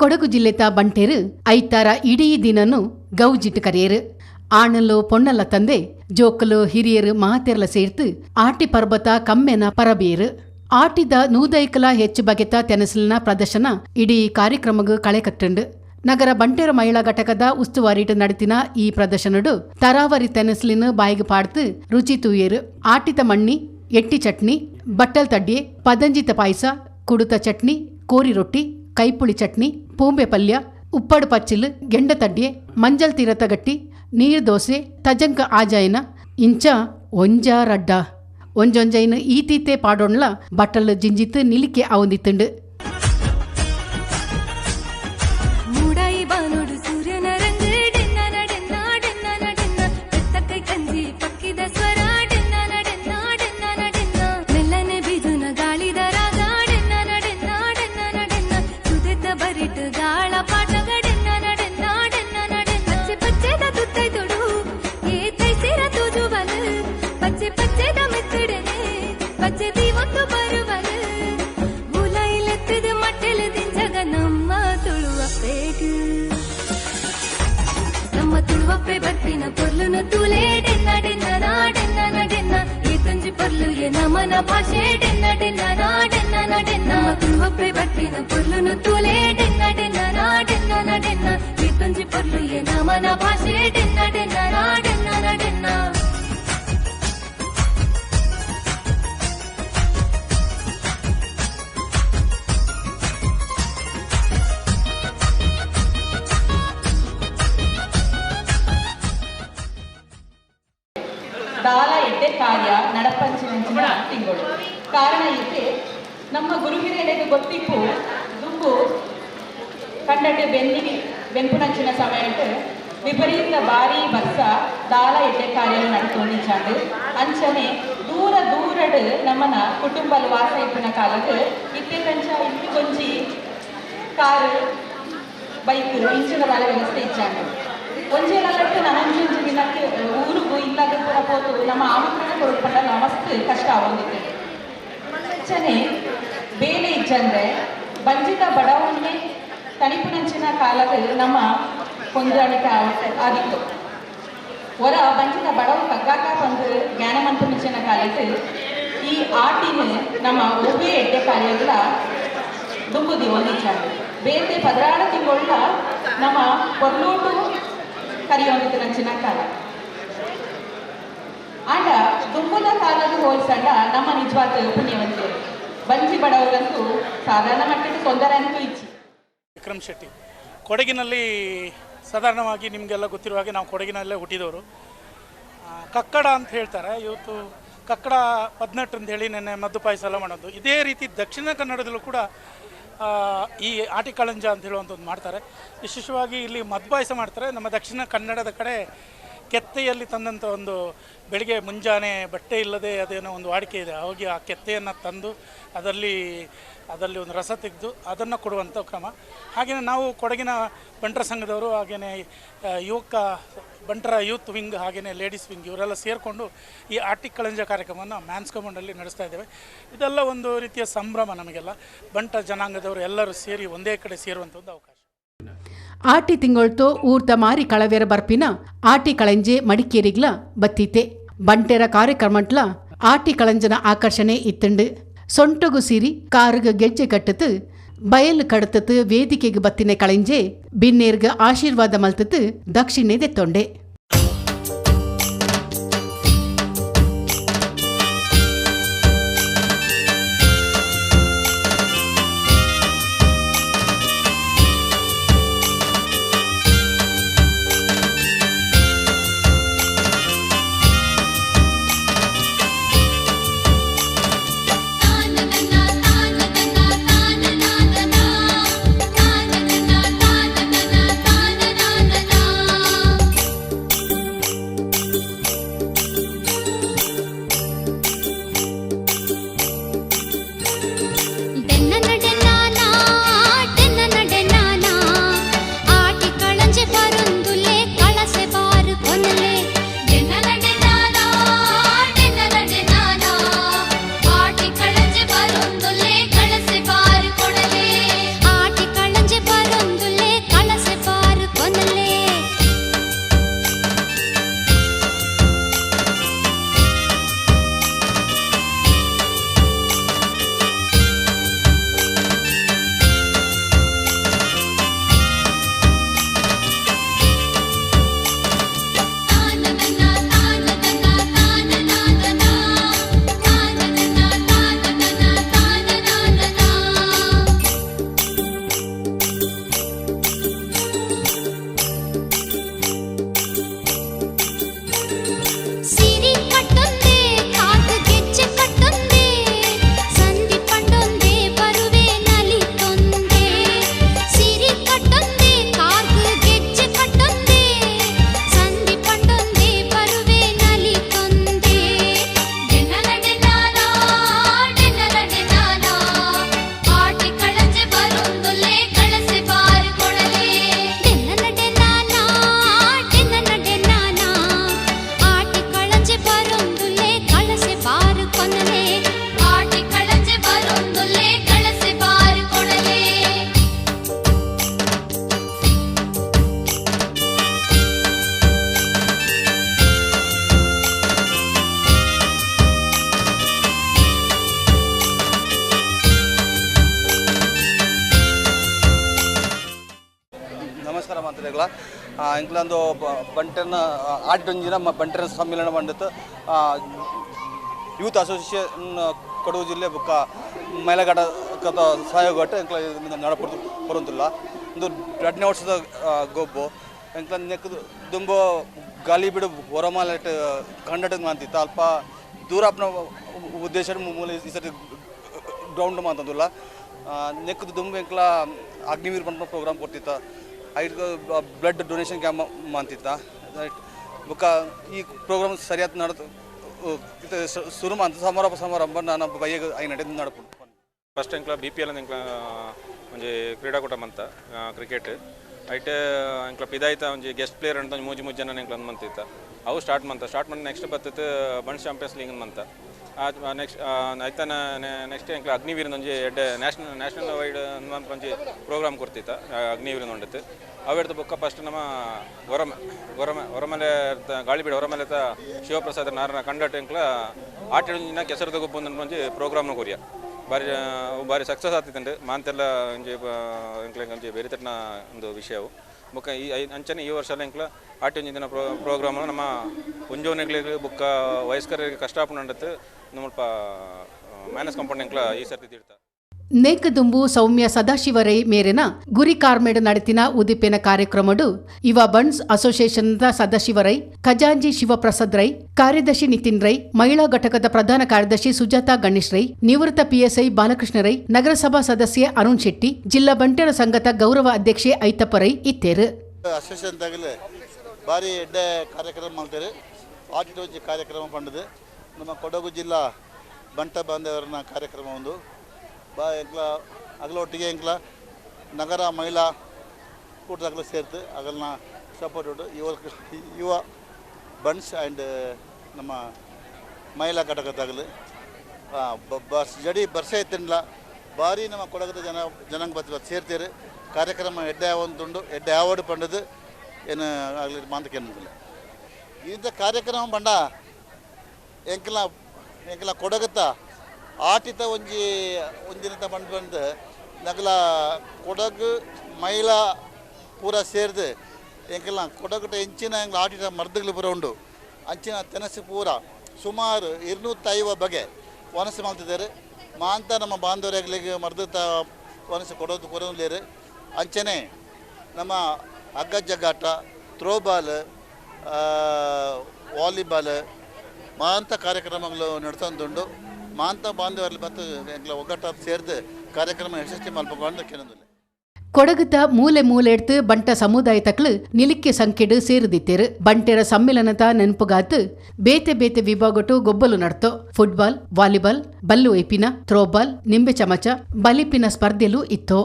ಕೊಡಗು ಜಿಲ್ಲೆತ ಬಂಟೇರು ಐತಾರ ಇಡೀ ದಿನನು ಗೌಜಿಟ್ಟು ಕರೆಯರು. ಆಣಲು ಪೊಣ್ಣಲ ತಂದೆ, ಜೋಕಲು ಹಿರಿಯರು ಮಾತೆರ್ಲ ಸೇರ್ತು ಆಟಿ ಪರ್ಬತ ಕಮ್ಮೆನ ಪರಬೇರು ಆಟಿದ ನೂದೈಕಲ ಹೆಚ್ಚು ಬಗೆತ ತೆನಸಲಿನ ಪ್ರದರ್ಶನ ಇಡೀ ಕಾರ್ಯಕ್ರಮಗ ಕಳೆ ಕಟ್ಟಂಡು. ನಗರ ಬಂಟೇರ ಮಹಿಳಾ ಘಟಕದ ಉಸ್ತುವಾರಿಟ ನಡತಿನ ಈ ಪ್ರದರ್ಶನಡು ತರಾವರಿ ತೆನಸಲಿನ ಬಾಯಿಗೆ ಪಾಡ್ತು ರುಚಿ ತೂಯೇರು. ಆಟಿತ ಮಣ್ಣಿ, ಎಟ್ಟಿ ಚಟ್ನಿ, ಬಟ್ಟಲ್ ತಡ್ಡಿ ಪದಂಜಿತ ಪಾಯಸ, ಕುಡುತ ಚಟ್ನಿ, ಕೋರಿ ರೊಟ್ಟಿ ಕೈಪುಳಿ ಚಟ್ನಿ, ಪೂಂಬೆ ಪಲ್ಯ, ಉಪ್ಪಡು ಪಚ್ಚಿಲ್, ಗೆಂಡ ತಡ್ಡಿಯೆ ಮಂಜಲ್ ತೀರತ ಗಟ್ಟಿ, ನೀರ್ ದೋಸೆ ತಜಂಕ ಆಜಾಯನ, ಇಂಚ ಒಂಜ ರಡ್ಡ ಒಂಜೊಂಜೈನ ಈತೀತೆ ಪಾಡೋಣ್ಲ, ಬಟ್ಟಲು ಜಿಂಜಿತ್ ನಿಲಿಕೆ ಅವಂದಿತ್ತುಂಡು. ಪೊರ್ಲುನ ತೂಲೆ ಡೆನ್ನ ಡೆನ್ನ ನಾಡೆನ್ನ ನಡೆನ್ನ ಈ ತಂಜಿ ಪೊರ್ಲು ಎ ನಮನ ಭಾಷೆ ಡೆನ್ನ ಡೆನ್ನ ನಾಡೆನ್ನ ನಡೆನ್ನ ನಮ್ಮ ತುಳುವಪ್ಪೆ ಬತ್ತಿನ ಪೊರ್ಲುನ ತೂಲೆ ಡೆನ್ನ ಡೆನ್ನ ನಾಡೆನ್ನ ನಡೆನ್ನ ಈ ತಂಜಿ ಪೊರ್ಲು ಎ ನಮನ ಭಾಷೆ ಡೆನ್ನ ಡೆನ್ನ ದಾಲ ಎಡ್ಡೆ ಕಾರ್ಯ ನಡಪಂಚಿನ ತಿಂಗಳು ಕಾರಣ ಇದಕ್ಕೆ ನಮ್ಮ ಗುರುಹಿರಿಯರಿಗೆ ಗೊತ್ತಿಪ್ಪು ದುಂಬು ಕಂಡಟ್ಟು ಬೆನ್ನಿ ಬೆನ್ಪುನಂಚಿನ ಸಮಯಕ್ಕೆ ವಿಪರೀತ ಭಾರಿ ಬಸ್ಸ ದಾಲ ಎಡ್ಡೆ ಕಾರ್ಯ ನಡ್ಕೊಂಡಿಚಾಂಡು ಅಂಚನೆ ದೂರ ದೂರಡ್ ನಮ್ಮನ ಕುಟುಂಬಲ್ ವಾಸ ಇಪ್ಪಿನ ಕಾಲಕ್ಕೆ ಇತ್ತೆ ಕಂಚ ಇಲ್ಲಿ ಕೊಂಚಿ ಕಾರು ಬೈಕ್ ಇಂಚಿನ ದಾಲ ವ್ಯವಸ್ಥೆ ಇಚ್ಚಾಂಡು ಒಂಜೇಲಲ್ಲಟ್ಟು ನನಂಜೊಂಜಿ ದಿನಕ್ಕೆ ಊರಿಗೂ ಇಲ್ಲಾಗ ಪೂರ ಪೋತು ನಮ್ಮ ಆಮಂತ್ರಣ ಕೊಡ್ಕೊಂಡಲ್ಲ ಮಸ್ತ್ ಕಷ್ಟ ಆಗೋದಿತ್ತು ಹೆಚ್ಚನೆ ಬೇಲೆ ಇಜ್ಜಂದ್ರೆ ಬಂಜಿತ ಬಡವನ್ನೇ ತಣಿಪುನಂಚಿನ ಕಾಲದ ನಮ್ಮ ಹೊಂದಾಣಿಕೆ ಆಗಿತ್ತು. ಹೊರ ಬಂಜಿತ ಬಡವ ಕಗ್ಗಾಕ ಬಂದು ಜ್ಞಾನಮಂತಮಿಂಚಿನ ಕಾಲಕ್ಕೆ ಈ ಆಟಿನ ನಮ್ಮ ಒಬ್ಬೇ ಎಡ್ಡೆ ಕಾರ್ಯಗಳ ದುಂಬುದಿ ಒಂದಿಚ್ಚಾಂಡು ಬೇರೆ ಪದರಾಡ ತಿಂಗಳ ನಮ್ಮ ಕೊರ್ಲೋಟು ಕರಿಯೊಂದಿತ್ತು ನಂಚಿನ ಕಾಲ. ಆಂಡ ಕಾಲದ ಹೋಲಿಸಂಡ ನಮ್ಮ ನಿಜವಾದ ಪುಣ್ಯವಂತೆ ಬಂಜಿ ಬಡವರಂತೂ ಸಾಧಾರಣ ಮಟ್ಟಕ್ಕೆ ತೊಂದರೆ ಅಂತೂ ಇಚ್ಚಿ ವಿಕ್ರಮ್ ಶೆಟ್ಟಿ, ಕೊಡಗಿನಲ್ಲಿ ಸಾಧಾರಣವಾಗಿ ನಿಮಗೆಲ್ಲ ಗೊತ್ತಿರುವ ಹಾಗೆ ನಾವು ಕೊಡಗಿನಲ್ಲೇ ಹುಟ್ಟಿದವರು. ಕಕ್ಕಡ ಅಂತ ಹೇಳ್ತಾರೆ. ಇವತ್ತು ಕಕ್ಕಡ ಪದ್ನೆಟ್ಟು ಅಂತ ಹೇಳಿ ನೆನ್ನೆ ಮದ್ದು ಪಾಯಸ ಎಲ್ಲ ಮಾಡೋದು. ಇದೇ ರೀತಿ ದಕ್ಷಿಣ ಕನ್ನಡದಲ್ಲೂ ಕೂಡ ಈ ಆಟಿಕಳಂಜ ಅಂತ ಹೇಳುವಂಥದ್ದು ಮಾಡ್ತಾರೆ. ವಿಶೇಷವಾಗಿ ಇಲ್ಲಿ ಮದ್ದು ಪಾಯಸ ಮಾಡ್ತಾರೆ. ನಮ್ಮ ದಕ್ಷಿಣ ಕನ್ನಡದ ಕಡೆ ಕೆತ್ತೆಯಲ್ಲಿ ತಂದಂಥ ಒಂದು ಬೆಳಿಗ್ಗೆ ಮುಂಜಾನೆ ಬಟ್ಟೆ ಇಲ್ಲದೆ ಅದೇನೋ ಒಂದು ವಾಡಿಕೆ ಇದೆ, ಹೋಗಿ ಆ ಕೆತ್ತೆಯನ್ನು ತಂದು ಅದರಲ್ಲಿ ಅದರಲ್ಲಿ ಒಂದು ರಸ ತೆಗೆದು ಅದನ್ನು ಕೊಡುವಂಥ ಕ್ರಮ. ಹಾಗೆಯೇ ನಾವು ಕೊಡಗಿನ ಬಂಟರ ಸಂಘದವರು ಹಾಗೆಯೇ ಯುವಕ ಬಂಟರ ಯೂತ್ ವಿಂಗ್ ಹಾಗೆಯೇ ಲೇಡೀಸ್ ವಿಂಗ್ ಇವರೆಲ್ಲ ಸೇರಿಕೊಂಡು ಈ ಆರ್ಟಿಕ್ ಕಳಂಜ ಕಾರ್ಯಕ್ರಮವನ್ನು ಮ್ಯಾನ್ಸ್ ಕಮಾಂಡಲ್ಲಿ ನಡೆಸ್ತಾ ಇದ್ದೇವೆ. ಇದೆಲ್ಲ ಒಂದು ರೀತಿಯ ಸಂಭ್ರಮ ನಮಗೆಲ್ಲ. ಬಂಟ ಜನಾಂಗದವರು ಎಲ್ಲರೂ ಸೇರಿ ಒಂದೇ ಕಡೆ ಸೇರುವಂಥದ್ದು ಅವಕಾಶ. ಆಟಿ ತಿಂಗೊಳ್ತೋ ಊರ್ತ ಮಾರಿ ಕಳವೆರ ಬರ್ಪಿನ ಆಟಿ ಕಳಂಜೆ ಮಡಿಕೇರಿಗ್ಲ ಬತ್ತಿತೆ ಬಂಟೆರ ಕಾರ್ಯಕ್ರಮಟ್ಲ ಆಟಿ ಕಳಂಜನ ಆಕರ್ಷಣೆ ಇತ್ತುಂಡು ಸೊಂಟಗು ಸಿರಿ ಕಾರುಗ ಗೆಜ್ಜೆ ಕಟ್ಟತು ಬಯಲು ಕಡತತು ವೇದಿಕೆಗೆ ಬತ್ತಿನ ಕಳಂಜೆ ಬಿನ್ನೇರ್ಗ ಆಶೀರ್ವಾದ ಮಲ್ತತು ದಕ್ಷಿಣೆ ದೆತ್ತೊಂಡೆ ಎಂಕ್ಲಂದು ಬಂಟನ ಆಟೊಂಜಿನ ಬಂಟೆನ ಸಮ್ಮೇಳನ ಬಂದಿತ್ತು ಯೂತ್ ಅಸೋಸಿಯೇಷನ್ ಕೊಡಗು ಜಿಲ್ಲೆ ಬುಕ್ಕ ಮೈಲಘಾಟ ಕಥ ಸಹಯೋಗ ನಡಪಡು ಬರುತ್ತಿಲ್ಲ ಒಂದು ಎರಡನೇ ವರ್ಷದ ಗೊಬ್ಬು. ಎಂಕ್ಲ ನೆಕ್ಕದು ದುಂಬು ಗಾಲಿ ಬಿಡು ಹೊರಮಾಲೆಟ್ ಕಂಡಟ ಮಾಂತಿತ್ತ ಅಲ್ಪ ದೂರಾಪ್ನ ಉದ್ದೇಶ ಮೂಲ ಈ ಸರ್ತಿ ಗ್ರೌಂಡ್ ಮಾತಂದಿಲ್ಲ. ನೆಕ್ಕದು ದುಂಬು ಎಂಕ್ಲ ಅಗ್ನಿವೀರ್ ಬಂಟ ಪ್ರೋಗ್ರಾಮ್ ಕೊಡ್ತಿತ್ತ. ಐಟ್ ಬ್ಲಡ್ ಡೊನೇಷನ್ ಕ್ಯಾಂಪ್ ಮಾಂತಿತ್ತ ಬುಕ್ಕ ಈ ಪ್ರೋಗ್ರಾಮ್ ಸರಿಯಾದ ನಡೆದು ಶುರು ಮಾಂತ ಸಮಾರಂಭ ಸಮಾರಂಭ ನಾನು ಬೈ ಐ ನಡೆದು ನಡ್ಕೊಂಡು ಫಸ್ಟ್ ಎಂಕ್ಲ ಬಿ ಪಿ ಎಲ್ ಒಂಜಿ ಕ್ರೀಡಾಕೂಟ ಮಂತ ಕ್ರಿಕೆಟ್ ಐಟ್ ಎಂಕ್ಲ ಪಿದಾಯ್ತ ಒಂಜಿ ಗೆಸ್ಟ್ ಪ್ಲೇಯರ್ ಅಂತ ಮೂಜಿ ಮೂಜಿ ಜನ ಎಂಕ್ಲ ಮಂತಿತ್ತ? ಅವು ಸ್ಟಾರ್ಟ್ ಮಂತ. ಸ್ಟಾರ್ಟ್ ಮಾಡಿ ನೆಕ್ಸ್ಟ್ ಬರ್ತೈತೆ ಬಂಡ್ ಚಾಂಪಿಯನ್ಸ್ ಲೀಗ್ ಮಂತ. ನೆಕ್ಸ್ಟ್ ಐತನ ನೆಕ್ಸ್ಟ್ ಎಂಕ್ಲ ಅಗ್ನಿವೀರನ ಒಂಜಿ ಎಡ್ಡೆ ನ್ಯಾಷನಲ್ ನ್ಯಾಷನಲ್ ವೈಡ್ ಒಂಜಿ ಪ್ರೋಗ್ರಾಮ್ ಕೊಡ್ತಿತ್ತ? ಅಗ್ನಿವೀರನ ಉಂಡಿತ್ತು ಅವೆಡ್ದು ಬುಕ್ಕ ಫಸ್ಟ್ ನಮ್ಮ ಹೊರಮ ಹೊರಮ ಹೊರಮಲೆ ಗಾಳಿಬೀಡು ಹೊರಮಲೆ ಶಿವಪ್ರಸಾದ್ ನಾರನ ಕಂಡಟ್ ಎಂಕ್ಲ ಆಟಿನ ಕೆಸರು ತಗೊಬ್ಬಂದು ಒಂಜಿ ಪ್ರೋಗ್ರಾಮ್ನ ಕೊರಿಯ. ಭಾರಿ ಬಾರಿ ಸಕ್ಸಸ್ ಆಗ್ತಿತ್ತಂಡು ಮಾಂತೆಲ್ಲ ಒಂಜಿ ಎಂಕ್ಲ ಒಂಜಿ ಬೇರೆ ತಟ್ನ ಒಂದು ವಿಷಯವು. ಬೊಕ್ಕ ಈ ಅಂಚನೆ ಈ ವರ್ಷ ಎಂಕ್ಲ ಆಟಿ ಒಂಜಿ ದಿನ ಪ್ರೋ ಪ್ರೋಗ್ರಾಮ್ ನಮ್ಮ ಮುಂಜೋನೆಗಳಿಗೆ ಬುಕ್ಕ ವಯಸ್ಕರಿಗೆ ಕಷ್ಟ ಆಪುಂಡತ್ತು ನಮ್ಮ ಮೈನಸ್ ಕಂಪೌಂಡ್ ಎಂಕ್ಲ ಈ ಸರ್ತಿ ತಿಡ್ತಾ. ನೇಕದುಂಬು ಸೌಮ್ಯ ಸದಾಶಿವರೈ ಮೇರೆನ ಗುರಿ ಕಾರ್ಮೆಡ್ ನಡತಿನ ಉದಿಪಿನ ಕಾರ್ಯಕ್ರಮಡು ಇವ ಬಂಡ್ಸ್ ಅಸೋಸಿಯೇಷನ್ದ ಸದಾಶಿವರೈ, ಖಜಾಂಜಿ ಶಿವಪ್ರಸಾದ್ ರೈ ಕಾರ್ಯದರ್ಶಿ ನಿತಿನ್ ರೈ ಮಹಿಳಾ ಘಟಕದ ಪ್ರಧಾನ ಕಾರ್ಯದರ್ಶಿ ಸುಜಾತಾ ಗಣೇಶ್ ರೈ ನಿವೃತ್ತ ಪಿಎಸ್ಐ ಬಾಲಕೃಷ್ಣ ರೈ ನಗರಸಭಾ ಸದಸ್ಯ ಅರುಣ್ ಶೆಟ್ಟಿ, ಜಿಲ್ಲಾ ಬಂಟರ ಸಂಘದ ಗೌರವ ಅಧ್ಯಕ್ಷೆ ಐತಪ್ಪ ರೈ ಇತ್ತೇರು ಅಸೋಸಿಯೇಷನ್ ಕಾರ್ಯಕ್ರಮ ನಮ್ಮ ಕೊಡಗು ಜಿಲ್ಲಾ ಬಂಟ ಬಾಂಧವರ ಕಾರ್ಯಕ್ರಮ ಒಂದು. ಬಾ ಎಂಕ್ಲ ಅಗಲೊಟ್ಟಿಗೆ ಎಂಕ್ಲ ನಗರ ಮಹಿಳಾ ಕೂಟದಾಗಲು ಸೇರ್ತು ಅಗಲ್ನ ಸಪೋರ್ಟ್ ಉಂಟು. ಯುವ ಯುವ ಬನ್ಸ್ ಆ್ಯಂಡ್ ನಮ್ಮ ಮಹಿಳಾ ಘಟಕದಾಗಲು ಬಸ್, ಜಡಿ ಬರ್ಸೆ ಇತ್ತಿಲ್ಲ ಭಾರಿ ನಮ್ಮ ಕೊಡಗದ ಜನ, ಜನಾಂಗ ಬತ್ತ ಸೇರ್ತೀರಿ ಕಾರ್ಯಕ್ರಮ ಎಡ್ಡೆ ಒಂದುಂಡು ಎಡ್ಡೆ ಅವಾರ್ಡ್ ಪಂಡದು. ಏನು ಆಗಲಿ ಮಾತಕ್ಕೇನಿಲ್ಲ ಇಂಥ ಕಾರ್ಯಕ್ರಮ ಬಂಡ ಎಂಕಲ ಎಂಕಲ ಕೊಡಗತ್ತ ಆಟಿತ ಒಂಜಿ ಒಂದಿನತ ಬಂದು ಬಂದು ನಗಲ ಕೊಡಗು ಮೈಲಾ ಪೂರ ಸೇರಿದು ಎಂಕಲ್ಲ ಕೊಡಗಟ ಎಂಚಿನ ಆಟಿತ ಮರ್ದಗಳು ಪೂರ ಉಂಡು. ಅಂಚಿನ ತೆನಸು ಪೂರ ಸುಮಾರು ಇರುನೂತ್ತೈವ ಬಗೆ ವನಸು ಮಾಡ್ತಿದ್ದಾರೆ ಮಾಂತ ನಮ್ಮ ಬಾಂಧವರಿಗೆ ಮರ್ದತ ವನಸು ಕೊಡೋದು ಕೊಡೋಲೇರು ಅಂಚನೆ ನಮ್ಮ ಹಗ್ಗ ಜಗ್ಗಾಟ ಥ್ರೋಬಾಲ್ ವಾಲಿಬಾಲ್ ಮಾಂತ ಕಾರ್ಯಕ್ರಮಗಳು ನಡ್ಸೊಂದುಂಡು. ಮಾಂತ ಬಾಂಧವರಲ್ಲಿ ಮತ್ತು ಎಂಗ್ಲ ಒಗ್ಗಟ್ಟಾಗಿ ಸೇರಿದು ಕಾರ್ಯಕ್ರಮ ಯಶಸ್ವಿ ಮಲ್ಪಕೊಂಡು ಕೇಳೋದಿಲ್ಲ ಕೊಡಗುತ ಮೂಲೆ ಎಡ್ತು ಬಂಟ ಸಮುದಾಯ ತಕ್ಲು ನಿಲಿಕ್ಕೆ ಸಂಖ್ಯೆಡು ಸೇರಿದಿತ್ತೇರು. ಬಂಟೆರ ಸಮ್ಮೇಳನದ ನೆನಪುಗಾತು ಬೇತೆ ಬೇತೆ ವಿಭಾಗಟು ಗೊಬ್ಬಲು ನಡ್ತೋ. ಫುಟ್ಬಾಲ್, ವಾಲಿಬಾಲ್, ಬಲ್ಲು ಎಪಿನ, ಥ್ರೋಬಾಲ್, ನಿಂಬೆ ಚಮಚ, ಬಲಿಪಿನ ಸ್ಪರ್ಧೆಲು ಇತ್ತೋ.